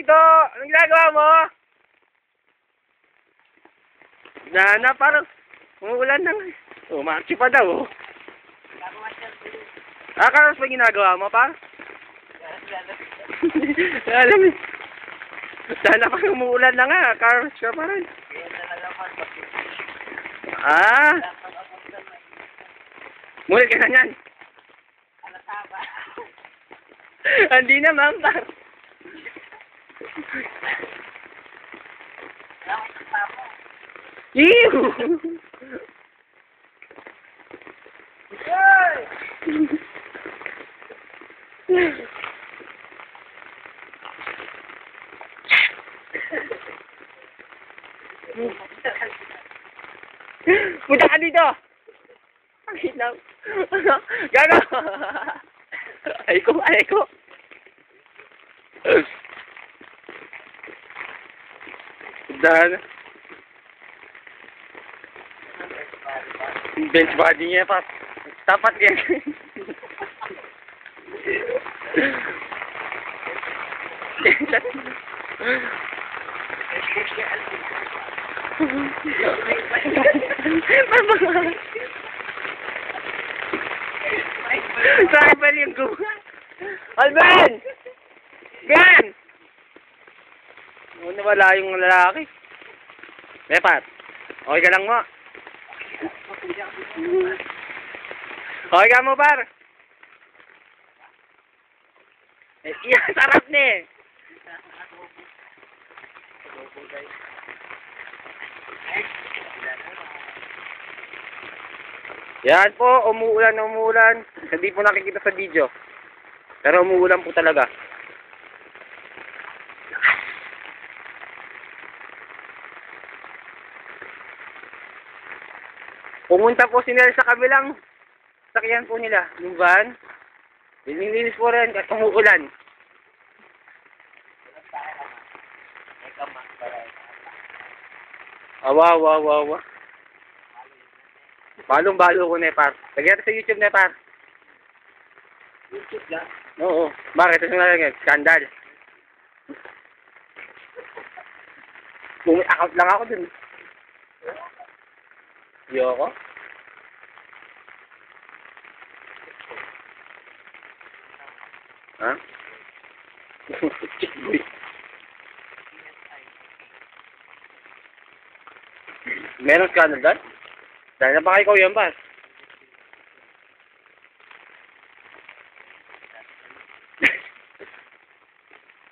dito! Anong ginagawa mo? Nana, parang umuulan na nga. Oh, pa daw. Oh. Ah, karos pa ginagawa mo, pa? Alam eh. Sana pa umuulan na nga, karos ka pa rin. Ah, mulit ka na yan. Hindi na, ma'am. Ew! Punta ka dito! Ang. Ano? Gago! Ay ko, ay ko. Dan. Bench body niya pa. Tapat yan. Saan ba yung gumawa? Alben! Ben! Oh, nawala yung lalaki. Mepat, okay ka lang mo? Okay ka par? Eh, iya, sarap eh. Yan po, umuulan na umuulan. Hindi po nakikita sa video. Pero umuulan po talaga. Pumunta po si Nel sa kabilang sakyan po nila, yung van. Nililinis po rin at umuulan. Awa, awa, awa, awa. Balong balo ko, Nepar. Lagyan sa YouTube, Nepar. YouTube lang. Oo. Bakit? Ito nga skandal. Bumi account lang ako dun. Yoko. Ha? Meron scandal doon? Dahil na baka ikaw yan, Bas.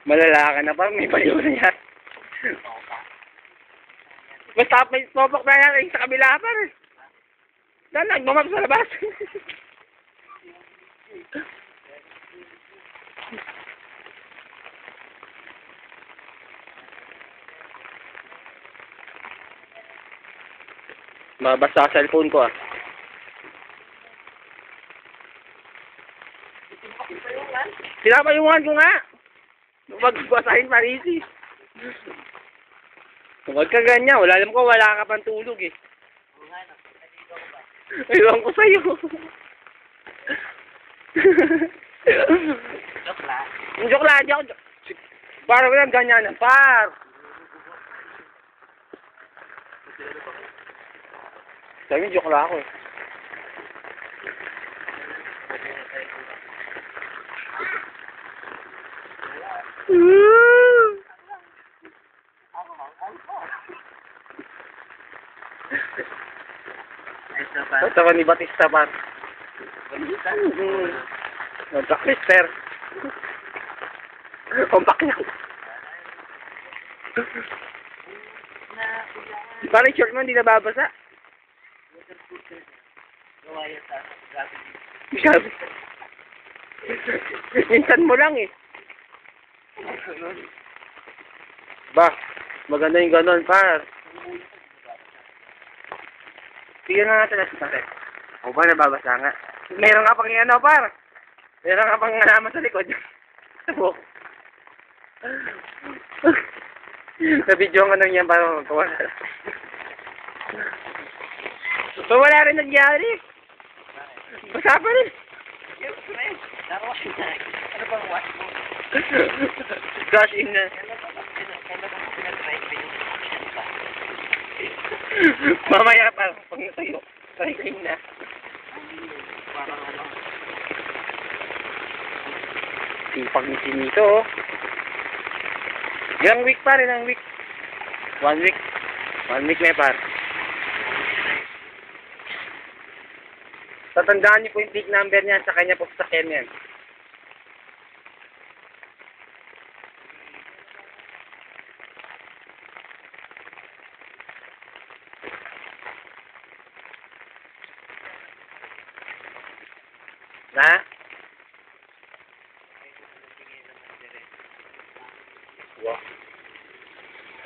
Malala ka na parang may baliw na yan. Basta may popok na yan eh, sa kabila pa rin. Dahil nagmamap sa labas. Mabasa sa cellphone ko ah. Pinapayungan ko nga. Magbasahin Parisi. Huwag ka ganyan. Wala alam ko wala ka pang tulog eh. Ewan ko sa'yo. Joke lang. Joke lang, di ako. Parang walang ganyan par. Sabi, joke lang ako eh. Ba? Ito ko ni Batista par. Balita. Black Mister. Kompak lang. Parang short mo, hindi nababasa. Gawa yan sa. Sabi. Minsan mo lang eh. Ba, maganda yung ganon, par. Sige na natin natin pare. O ba, nababasa nga. Meron ka pang ano, par. Meron ka pang nalaman sa likod. Sabok. Nabidyo ka nang yan para magkawa na lang. So wala rin nangyari. Basta pa rin. Ano bang watch mo? Gosh, in na. Mamaya pa, pag natayo, try na. Parang ano. Sipag ni Sinito, oh. Ilang week pa rin, ilang week. One week. One week na par. Tatandaan niyo po yung big number niya sa kanya po sa yan. Na? Wow.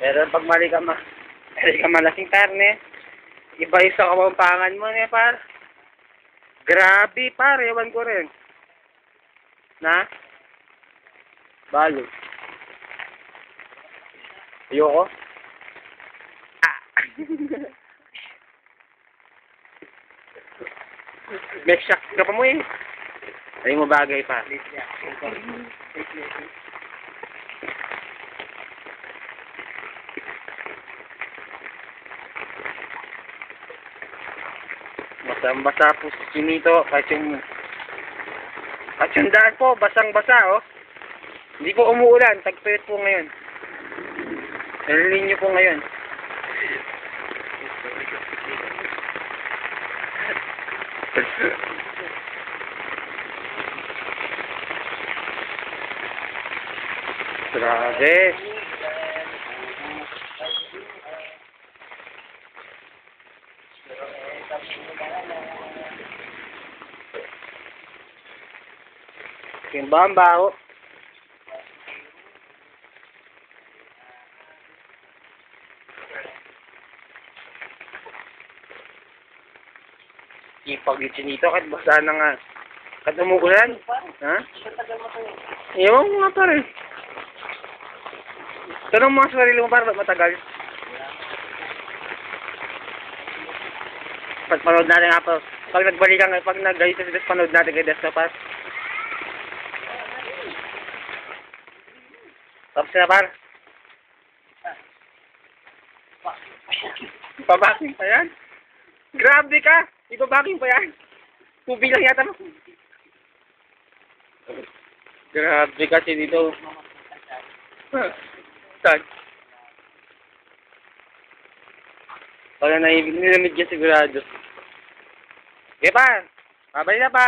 Pero pag mali ka ma, mali ka malasing karne, iba yung sa kamampangan mo ne par. Grabe par, ewan ko rin. Na? Balo. Ayoko. Ah. May shock ka pa mo eh. Ay mo bagay pa. Basang-basa po si Chinito, kahit yung... At yung daan po, basang-basa, oh. Hindi po umuulan, tagpuyot po ngayon. Narinig niyo po ngayon. Grabe. Yung ba ang baho? Ipag yung chinito kahit basa na nga. Kahit umuulan. Ha? Ewan ko nga pare. Tanong mo sa sarili mo para matagal? Pag panood natin nga po. Pag nagbalikan, pag nag-ayos sa panood natin kay Desktop Tapos na par. Pabaking pa yan? Grabe ka! Ibabaking pa yan? Tubig lang yata mo. Grabe kasi dito. Saan? Wala na nilamig niya sigurado. Okay pa. Babay na pa.